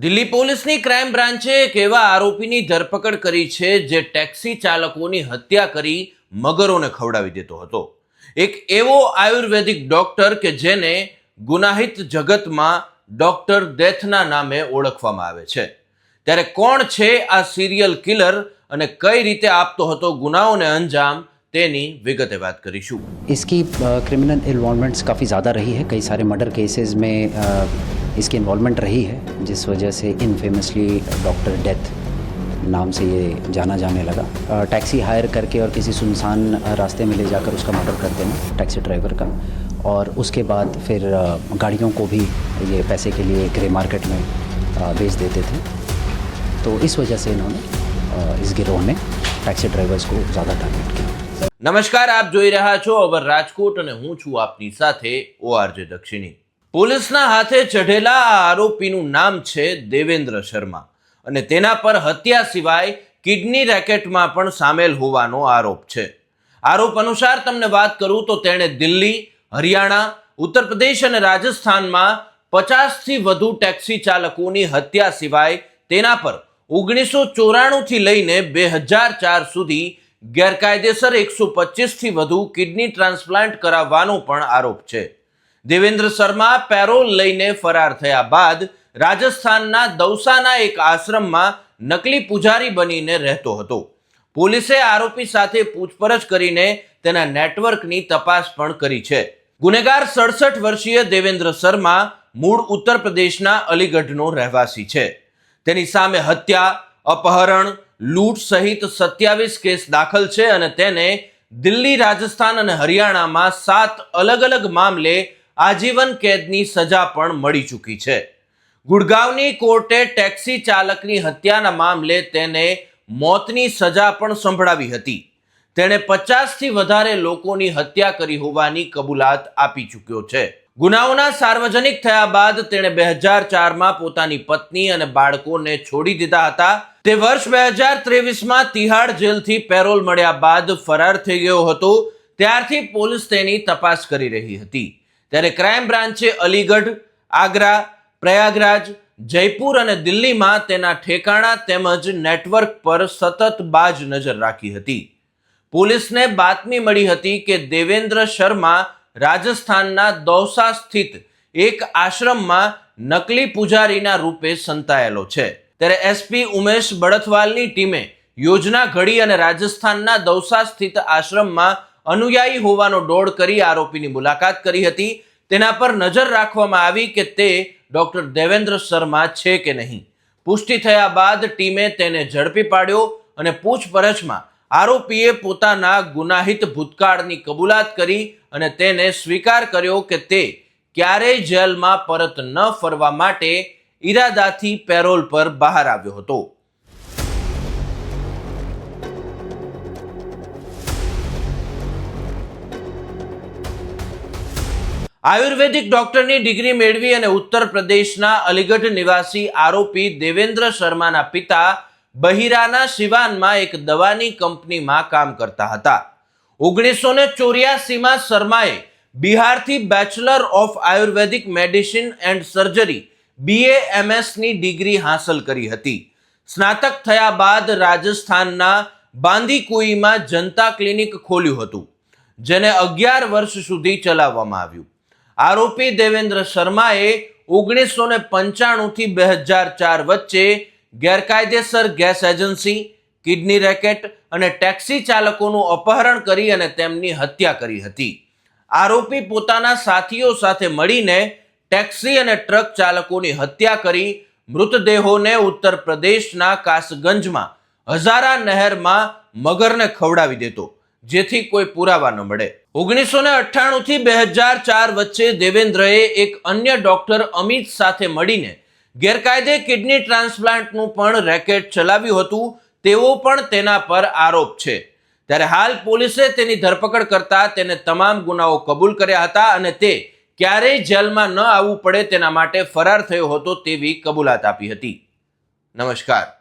દિલ્હી પોલીસની ક્રાઇમ બ્રાન્ચે એક એવા આરોપીની ધરપકડ કરી છે જે ટેક્સી ચાલકોની હત્યા કરી મગરોને ખવડાવી દેતો હતો એક એવો આયુર્વેદિક ડોક્ટર કે જેને ગુનાહિત જગતમાં ડોક્ટર ડેથના નામે ઓળખવામાં આવે છે ત્યારે કોણ છે આ સિરિયલ કિલર અને કઈ રીતે આપતો હતો ગુનાઓને અંજામ તેની વિગતે વાત કરીશું इसकी क्रिमिनल इन्वॉल्वमेंट्स काफ़ी ज़्यादा रही है कई सारे मर्डर केसेस में अ, इसकी इन्वॉल्वमेंट रही है जिस वजह से इनफेमसली डॉक्टर डेथ नाम से ये जाना जाने लगा अ, टैक्सी हायर करके और किसी सुनसान अ, रास्ते में ले जाकर उसका मर्डर कर देना टैक्सी ड्राइवर का और उसके बाद फिर अ, गाड़ियों को भी ये पैसे के लिए ग्रे मार्केट में अ, बेच देते थे तो इस वजह से इन्होंने अ, इस गिरोह ने टैक्सी ड्राइवर्स को ज़्यादा टारगेट किया નમસ્કાર આપ જોઈ રહ્યા છો અવર રાજકોટ અને હું છું આપની સાથે ઓઆરજે દક્ષિણી પોલીસના હાથે ચઢેલા આ આરોપીનું નામ છે દેવેન્દ્ર શર્મા અને તેના પર હત્યા સિવાય કિડની રેકેટમાં પણ સામેલ હોવાનો આરોપ છે. આરોપ અનુસાર તમને વાત કરું તો તેણે દિલ્હી, હરિયાણા ઉત્તર પ્રદેશ અને રાજસ્થાનમાં પચાસથી વધુ ટેક્સી ચાલકોની હત્યા સિવાય તેના પર ઓગણીસો ચોરાણુંથી લઈને બે હજાર ચાર સુધી ગેરકાયદેસર એકસો પચીસથી વધુ કિડની ટ્રાન્સપ્લાન્ટ કરાવવાનો પણ આરોપ છે. દેવેન્દ્ર શર્મા પેરોલ લઈને ફરાર થયા બાદ રાજસ્થાનના દૌસાના એક આશ્રમમાં નકલી પૂજારી બનીને રહેતો હતો. પોલીસે આરોપી સાથે પૂછપરછ કરીને તેના નેટવર્કની તપાસ પણ કરી છે. ગુનેગાર સડસઠ વર્ષીય દેવેન્દ્ર શર્મા મૂળ ઉત્તર પ્રદેશના અલીગઢનો રહેવાસી છે. તેની સામે હત્યા, અપહરણ, લૂંટ સહિત સત્યાવીસ કેસ દાખલ છે અને તેને દિલ્હી, રાજસ્થાન અને હરિયાણામાં સાત અલગ અલગ મામલે આજીવન કેદની સજા પણ મળી ચૂકી છે. ગુડગાંવની કોર્ટે ટેક્સી ચાલકની હત્યાના મામલે તેને મોતની સજા પણ સંભળાવી હતી. તેણે પચાસથી વધારે લોકોની હત્યા કરી હોવાની કબૂલાત આપી ચૂક્યો છે. ગુનાઓના સાર્વજનિક થયા બાદ તેણે બે હજાર ચારમાં પોતાની પત્ની અને બાળકોને છોડી દીધા હતા. તે વર્ષ બે હજાર ત્રેવીસમાં તિહાડ જેલથી પેરોલ મળ્યા બાદ ફરાર થઈ ગયો હતો. ત્યારથી પોલીસ તેની તપાસ કરી રહી હતી. ત્યારે ક્રાઇમ બ્રાન્ચે અલીગઢ, આગ્રા, પ્રયાગરાજ, જયપુર અને દિલ્હીમાં તેના ઠેકાણા તેમજ નેટવર્ક પર સતત બાજ નજર રાખી હતી. પોલીસને બાતમી મળી હતી કે દેવેન્દ્ર શર્મા રાજસ્થાનના દૌસા સ્થિત એક આશ્રમમાં નકલી પૂજારીના રૂપે સંતાયેલો છે. ત્યારે એસપી ઉમેશ બળથવાલની ટીમે યોજના ઘડી અને રાજસ્થાનના દૌસા સ્થિત આશ્રમમાં અનુયાયી હોવાનો ડોળ કરી આરોપીની મુલાકાત કરી હતી. તેના પર નજર રાખવામાં આવી કે તે ડોક્ટર દેવેન્દ્ર શર્મા છે કે નહીં. પુષ્ટિ થયા બાદ ટીમે તેને ઝડપી પાડ્યો અને પૂછપરછમાં આરોપીએ પોતાના ગુનાહિત ભૂતકાળની કબૂલાત કરી અને તેને સ્વીકાર કર્યો કે તે ક્યારેય જેલમાં પરત ન ફરવા માટે ઈરાદાથી પેરોલ પર બહાર આવ્યો હતો. આયુર્વેદિક ડોક્ટરની ડિગ્રી મેળવી અને ઉત્તર પ્રદેશના અલીગઢ નિવાસી આરોપી દેવેન્દ્ર શર્માના પિતા બહિરાના સિવાનમાં એક દવાની કંપનીમાં કામ કરતા હતા. ઓગણીસો ને ચોર્યાસીમાં શર્માએ બિહારથી bachelor of Ayurvedic medicine and surgery BA એમએસની degree હાંસલ કરી હતી. સ્નાતક થયા બાદ રાજસ્થાનના બાંદીકુઈમાં જનતા ક્લિનિક ખોલ્યું હતું, જેને અગિયાર વર્ષ સુધી ચલાવવામાં આવ્યું. આરોપી દેવેન્દ્ર શર્માએ ઓગણીસો ને પંચાણુંથી બે હજાર ચાર વચ્ચે ગેરકાયદેસર ગેસ એજન્સી, કિડની રેકેટ અને ટેક્સી ચાલકોનું અપહરણ કરી અને તેમની હત્યા કરી હતી. આરોપી પોતાના સાથીઓ સાથે મળીને ટેક્સી અને ટ્રક ચાલકોની હત્યા કરી મૃતદેહોને ઉત્તર પ્રદેશના કાસગંજમાં હઝારા નહેરમાં મગરને ખવડાવી દેતો. જેથી કોઈ પુરાવા ન મળે. ઓગણીસો ને અઠ્ઠાણું થી બે હજાર ચાર વચ્ચે દેવેન્દ્રએ એક અન્ય ડોક્ટર અમિત સાથે મળીને ગેરકાયદે કિડની ટ્રાન્સપ્લાન્ટનું પણ રેકેટ ચલાવ્યું હતું, તેવો પણ તેના પર આરોપ છે. ત્યારે હાલ પોલીસે તેની ધરપકડ કરતા તેને તમામ ગુનાઓ કબૂલ કર્યા હતા અને તે ક્યારેય જેલમાં ન આવવું પડે તેના માટે ફરાર થયો હતો તેવી કબૂલાત આપી હતી. નમસ્કાર.